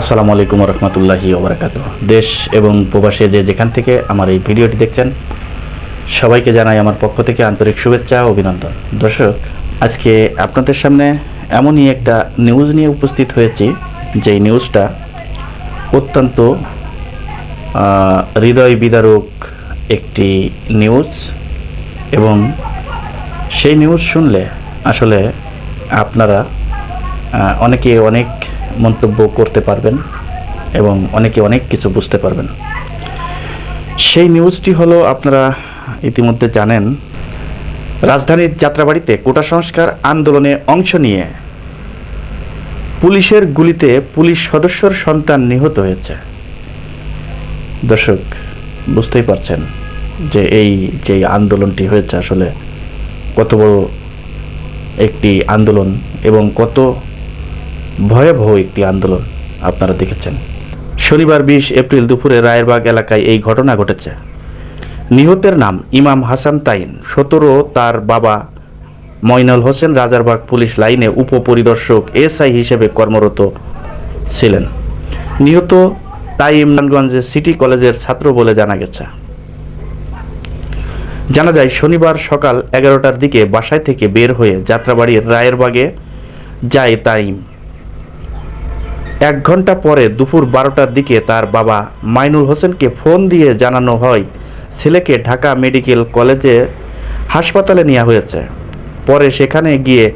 আসসালামু আলাইকুম রহমতুল্লাহি ওবরাকাত দেশ এবং প্রবাসে যে যেখান থেকে আমার এই ভিডিওটি দেখছেন, সবাইকে জানাই আমার পক্ষ থেকে আন্তরিক শুভেচ্ছা ও অভিনন্দন। দর্শক, আজকে আপনাদের সামনে এমনই একটা নিউজ নিয়ে উপস্থিত হয়েছি, যেই নিউজটা অত্যন্ত হৃদয় বিদারক একটি নিউজ এবং সেই নিউজ শুনলে আসলে আপনারা অনেকে অনেক মন্তব্য করতে পারবেন এবং অনেকে অনেক কিছু বুঝতে পারবেন। সেই নিউজটি হলো আপনারা ইতিমধ্যে জানেন, রাজধানীর যাত্রাবাড়িতে কোটা সংস্কার আন্দোলনে অংশ নিয়ে পুলিশের গুলিতে পুলিশ সদস্যর সন্তান নিহত হয়েছে। দর্শক, বুঝতেই পারছেন যে এই যে আন্দোলনটি হয়েছে আসলে কত বড় একটি আন্দোলন এবং কত ভয়াবহ একটি আন্দোলন আপনারা দেখেছেন। শনিবার বিশ এপ্রিল দুপুরে রায়েরবাগ এলাকায় এই ঘটনা ঘটেছে। নিহতের নাম ইমাম হাসান তাইন। সতেরো তার বাবা মইনুল হোসেন রাজারবাগ পুলিশ লাইনে উপপরিদর্শক এসআই হিসেবে কর্মরত ছিলেন। নিহত তাই ইমরানগঞ্জে সিটি কলেজের ছাত্র বলে জানা গেছে। জানা যায়, শনিবার সকাল এগারোটার দিকে বাসায় থেকে বের হয়ে যাত্রাবাড়ির রায়েরবাগে যায় তাইম। এক ঘণ্টা পরে দুপুর বারোটার দিকে তার বাবা মাইনুল হোসেনকে ফোন দিয়ে জানানো হয়, ছেলেকে ঢাকা মেডিকেল কলেজে হাসপাতালে নেওয়া হয়েছে। পরে সেখানে গিয়ে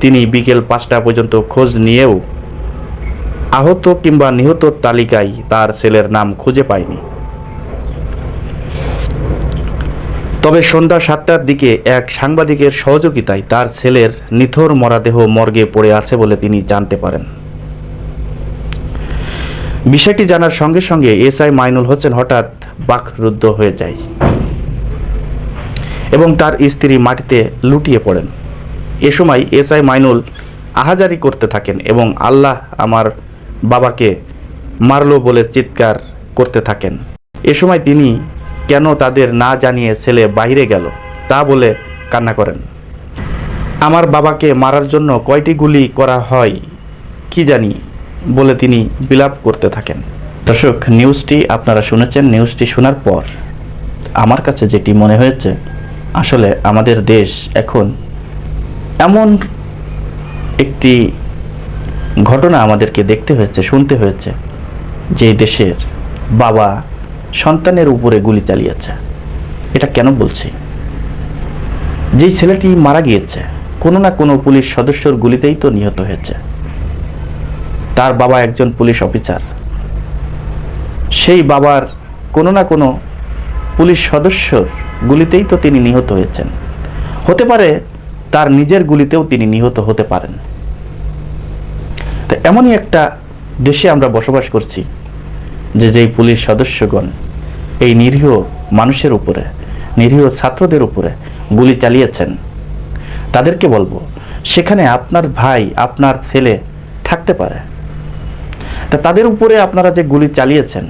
তিনি বিকেল পাঁচটা পর্যন্ত খোঁজ নিয়েও আহত কিংবা নিহত তালিকায় তার ছেলের নাম খুঁজে পায়নি। তবে সন্ধ্যা সাতটার দিকে এক সাংবাদিকের সহযোগিতায় তার ছেলের নিথর মরাদেহ মর্গে পড়ে আছে বলে তিনি জানতে পারেন। বিষয়টি জানার সঙ্গে সঙ্গে এসআই মাইনুল হোসেন হঠাৎ বাকরুদ্ধ হয়ে যায় এবং তার স্ত্রী মাটিতে লুটিয়ে পড়েন। এ সময় এসআই মাইনুল আহাজারি করতে থাকেন এবং আল্লাহ আমার বাবাকে মারলো বলে চিৎকার করতে থাকেন। এ সময় তিনি কেন তাদের না জানিয়ে ছেলে বাইরে গেল তা বলে কান্না করেন। আমার বাবাকে মারার জন্য কয়টি গুলি করা হয় কি জানি বলে তিনি বিলাপ করতে থাকেন। দর্শক, নিউজটি আপনারা শুনেছেন, নিউজটি শোনার পর আমার কাছে যেটি মনে হয়েছে, আসলে আমাদের দেশ এখন এমন একটি ঘটনা আমাদেরকে দেখতে হয়েছে, শুনতে হয়েছে, যে দেশের বাবা সন্তানের উপরে গুলি চালিয়েছে। এটা কেন বলছি? যেই ছেলেটি মারা গিয়েছে, কোনো না কোনো পুলিশ সদস্যর গুলিতেই তো নিহত হয়েছে। তার বাবা একজন পুলিশ অফিসার। সেই বাবার কোনো না কোনো পুলিশ সদস্যর গুলিতেই তো তিনি নিহত হয়েছেন। হতে পারে তার নিজের গুলিতেও তিনি নিহত হতে পারেন। তো এমনই একটা দেশে আমরা বসবাস করছি, যে যেই পুলিশ সদস্যগণ এই নিরীহ মানুষের উপরে, নিরীহ ছাত্রদের উপরে গুলি চালিয়েছেন, তাদেরকে বলব, সেখানে আপনার ভাই, আপনার ছেলে থাকতে পারে। তা তাদের উপরে আপনারা যে গুলি চালিয়েছেন,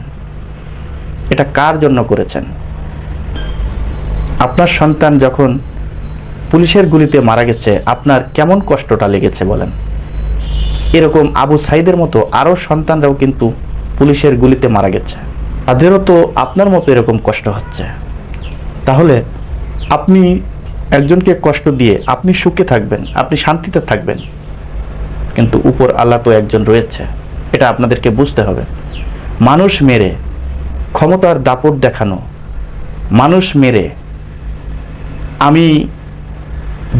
এটা কার জন্য করেছেন? আপনার সন্তান যখন পুলিশের গুলিতে মারা গেছে, আপনার কেমন কষ্টটা লেগেছে বলেন? এরকম আবু সাইদের মতো আরও সন্তানরাও কিন্তু পুলিশের গুলিতে মারা গেছে। তাদেরও তো আপনার মতো এরকম কষ্ট হচ্ছে। তাহলে আপনি একজনকে কষ্ট দিয়ে আপনি সুখে থাকবেন, আপনি শান্তিতে থাকবেন। কিন্তু উপর আল্লাহ তো একজন রয়েছে। এটা আপনাদেরকে বুঝতে হবে। মানুষ মেরে, ক্ষমতার দাপট দেখানো। মানুষ মেরে, আমি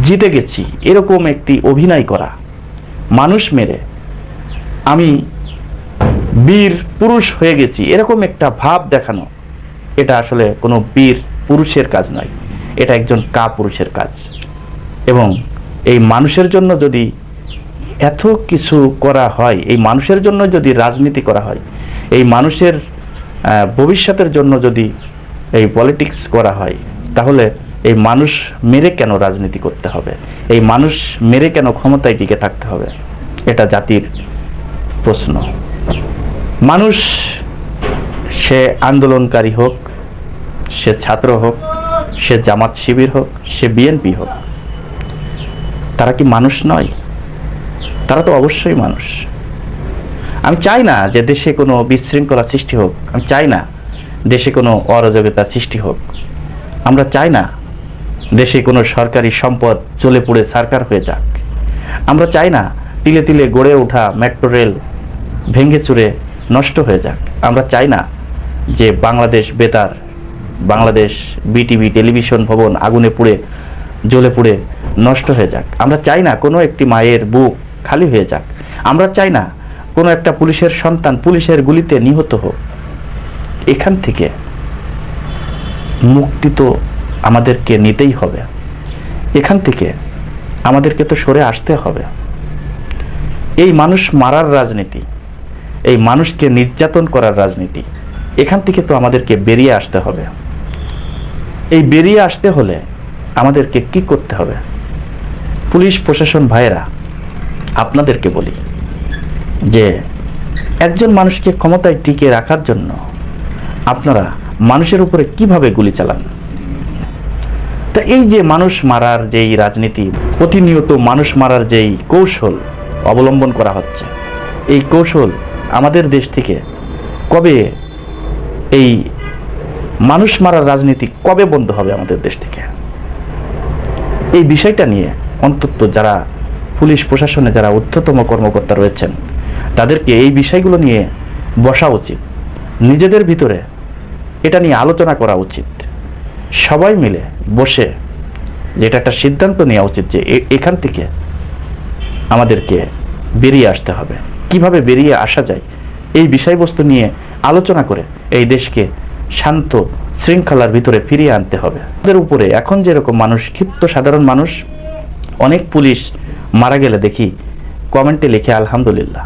জিতে গেছি, এরকম একটি অভিনয় করা। মানুষ মেরে, আমি বীর পুরুষ হয়ে গেছি, এরকম একটা ভাব দেখানো। এটা আসলে কোনো বীর পুরুষের কাজ নয়, এটা একজন কা পুরুষের কাজ। এবং এই মানুষের জন্য যদি এত কিছু করা হয়, এই মানুষের জন্য যদি রাজনীতি করা হয়, এই মানুষের ভবিষ্যতের জন্য যদি এই পলিটিক্স করা হয়, তাহলে এই মানুষ মেরে কেন রাজনীতি করতে হবে? এই মানুষ মেরে কেন ক্ষমতায় টিকে থাকতে হবে? এটা জাতির প্রশ্ন। মানুষ, সে আন্দোলনকারী হোক, সে ছাত্র হোক, সে জামাত শিবির হোক, সে বিএনপি হোক, তারা কি মানুষ নয়? তারা তো অবশ্যই মানুষ। আমি চাই না যে দেশে কোনো বিশৃঙ্খলা সৃষ্টি হোক। আমি চাই না দেশে কোনো অরাজকতা সৃষ্টি হোক। আমরা চাই না দেশে কোনো সরকারি সম্পদ চলে পড়ে সারকার হয়ে যাক। আমরা চাই না তিলে তিলে গড়ে ওঠা মেট্রো রেল ভেঙে চুরে নষ্ট হয়ে যাক। আমরা চাই না যে বাংলাদেশ বেতার, বাংলাদেশ বিটিভি টেলিভিশন ভবন আগুনে পুড়ে, জ্বলে পুড়ে নষ্ট হয়ে যাক। আমরা চাই না কোনো একটি মায়ের বুক খালি হয়ে যাক। আমরা চাই না কোনো একটা পুলিশের সন্তান পুলিশের গুলিতে নিহত হোক। এখান থেকে মুক্তি তো আমাদেরকে নিতেই হবে। এখান থেকে আমাদেরকে তো সরে আসতে হবে। এই মানুষ মারার রাজনীতি, এই মানুষকে নির্যাতন করার রাজনীতি, এখান থেকে তো আমাদেরকে বেরিয়ে আসতে হবে। এই বেরিয়ে আসতে হলে আমাদেরকে কি করতে হবে? পুলিশ প্রশাসন ভাইয়েরা আপনাদেরকে বলি যে একজন মানুষকে ক্ষমতায় টিকে রাখার জন্য আপনারা মানুষের উপরে কীভাবে গুলি চালান? তা এই যে মানুষ মারার যেই রাজনীতি, প্রতিনিয়ত মানুষ মারার যেই কৌশল অবলম্বন করা হচ্ছে, এই কৌশল আমাদের দেশ থেকে কবে এই মানুষ মারার রাজনীতি কবে বন্ধ হবে আমাদের দেশ থেকে? এই বিষয়টা নিয়ে অন্তত যারা পুলিশ প্রশাসনে যারা ঊর্ধ্বতম কর্মকর্তা রয়েছেন, তাদেরকে এই বিষয়গুলো নিয়ে বসা উচিত। নিজেদের ভিতরে এটা নিয়ে আলোচনা করা উচিত। সবাই মিলে বসে যেটা একটা সিদ্ধান্ত নেওয়া উচিত যে এখান থেকে আমাদেরকে বেরিয়ে আসতে হবে। কীভাবে বেরিয়ে আসা যায়? এই বিষয়বস্তু নিয়ে আলোচনা করে এই দেশকে শান্ত শৃঙ্খলার ভিতরে ফিরিয়ে আনতে হবে। তাদের উপরে এখন যেরকম মানুষ ক্ষিপ্ত সাধারণ মানুষ, অনেক পুলিশ মারা গেলে দেখি কমেন্টে লিখে আলহামদুলিল্লাহ।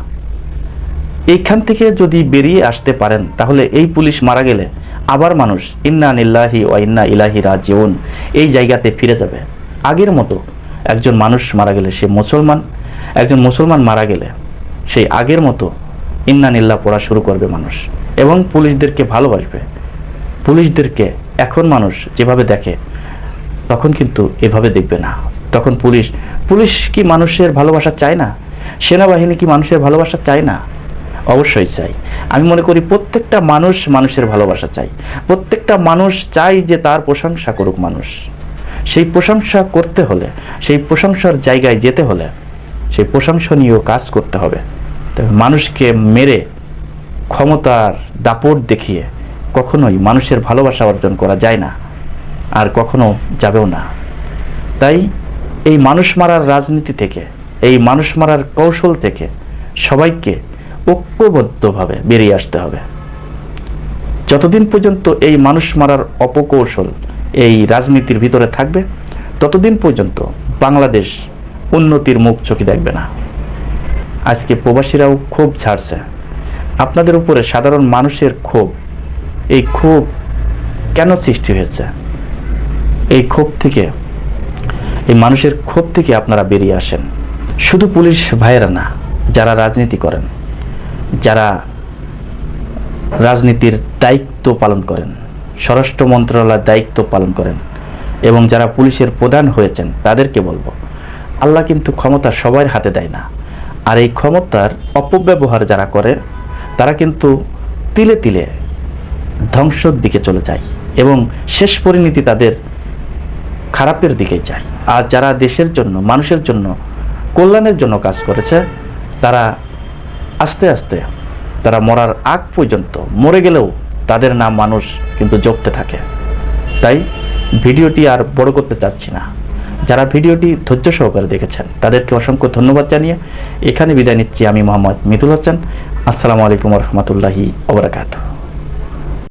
এইখান থেকে যদি বেরিয়ে আসতে পারেন, তাহলে এই পুলিশ মারা গেলে আবার মানুষ ইন্না নিল্লাহি ও ইন্না ইলাহি রাজিউন, এই জায়গাতে ফিরে যাবে। আগের মতো একজন মানুষ মারা গেলে সে মুসলমান, একজন মুসলমান মারা গেলে সেই আগের মতো ইন্না নিল্লাহ পড়া শুরু করবে মানুষ এবং পুলিশদেরকে ভালোবাসবে। পুলিশদেরকে এখন মানুষ যেভাবে দেখে, তখন কিন্তু এভাবে দেখবে না। তখন পুলিশ পুলিশ কি মানুষের ভালোবাসা চায় না? সেনাবাহিনী কি মানুষের ভালোবাসা চায় না? অবশ্যই চাই আমি মনে করি প্রত্যেকটা মানুষ মানুষের ভালোবাসা চাই প্রত্যেকটা মানুষ চাই যে তার প্রশংসা করুক মানুষ। সেই প্রশংসা করতে হলে, সেই প্রশংসার জায়গায় যেতে হলে, সেই প্রশংসনীয় কাজ করতে হবে। তবে মানুষকে মেরে ক্ষমতার দাপট দেখিয়ে কখনোই মানুষের ভালোবাসা অর্জন করা যায় না। আর কখনো যাবেও না। তাই এই মানুষ মারার রাজনীতি থেকে, এই মানুষ মারার কৌশল থেকে সবাইকে ঐক্যবদ্ধভাবে বেরিয়ে আসতে হবে। যতদিন পর্যন্ত এই মানুষ মারার অপকৌশল এই রাজনীতির ভিতরে থাকবে, ততদিন পর্যন্ত বাংলাদেশ উন্নতির মুখ চোখে দেখবে না। আজকে প্রবাসীরাও ক্ষোভ ছাড়ছে। আপনাদের উপরে সাধারণ মানুষের ক্ষোভ, এই ক্ষোভ কেন সৃষ্টি হয়েছে? এই ক্ষোভ থেকে এই মানুষের ক্ষোভ থেকে আপনারা বেরিয়ে আসেন। শুধু পুলিশ ভাইয়েরা না, যারা রাজনীতি করেন, যারা রাজনীতির দায়িত্ব পালন করেন, স্বরাষ্ট্র মন্ত্রণালয়ের দায়িত্ব পালন করেন এবং যারা পুলিশের প্রধান হয়েছেন, তাদেরকে বলব, আল্লাহ কিন্তু ক্ষমতা সবার হাতে দেয় না। আর এই ক্ষমতার অপব্যবহার যারা করে, তারা কিন্তু তিলে তিলে ধ্বংসর দিকে চলে যায় এবং শেষ পরিণতি তাদের খারাপের দিকে যায়। আর যারা দেশের জন্য, মানুষের জন্য, কল্যাণের জন্য কাজ করেছে, তারা আস্তে আস্তে তারা মরার আগ পর্যন্ত মরে গেলেও তাদের নাম মানুষ কিন্তু জপতে থাকে। তাই ভিডিওটি আর বড় করতে চাচ্ছি না। যারা ভিডিওটি ধৈর্য সহকারে দেখেছেন, তাদেরকে অসংখ্য ধন্যবাদ জানিয়ে এখানে বিদায় নিচ্ছি আমি মোহাম্মদ মিতুল হোসেন। আসসালামু আলাইকুম রহমতুল্লাহি ওবরাকাতু